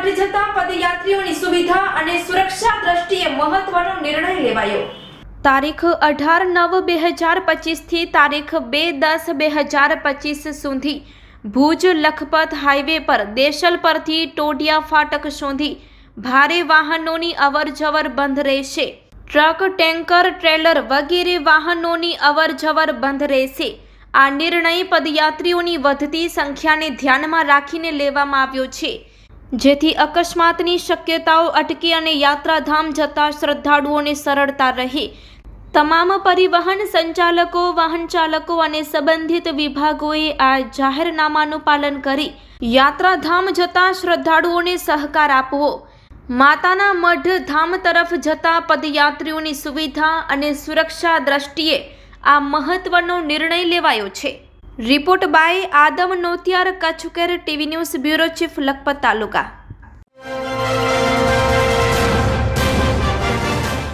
માટે જતા પદયાત્રીઓની સુવિધા અને સુરક્ષા દ્રષ્ટિએ મહત્વનો નિર્ણય લેવાયો. તારીખ અઢાર નવ બે હજાર પચીસથી તારીખ બે દસ બે હજાર પચીસ સુધી ભુજ લખપત હાઈવે પર દેશલ પરથી ટોડિયા ફાટક સુધી ભારે વાહનોની અવરજવર બંધ રહેશે. ટ્રક, ટેન્કર, ટ્રેલર વગેરે વાહનોની અવરજવર બંધ રહેશે. આ નિર્ણય પદયાત્રીઓની વધતી સંખ્યાને ધ્યાનમાં રાખીને લેવામાં આવ્યો છે. જેથી અકસ્માતની શક્યતાઓ અટકી અને યાત્રાધામ જતા શ્રદ્ધાળુઓને સરળતા રહે. તમામ પરિવહન સંચાલકો, વાહન ચાલકો અને સંબંધિત વિભાગોએ આ જાહેરનામાનું પાલન કરી યાત્રાધામ જતા શ્રદ્ધાળુઓને સહકાર આપવો. માતાના મઢ ધામ તરફ જતા પદયાત્રીઓની સુવિધા અને સુરક્ષા દ્રષ્ટિએ આ મહત્વનો નિર્ણય લેવાયો છે. Report by Adam Notiyar કચ્છકેર TV news bureau chief Lakhpat taluka.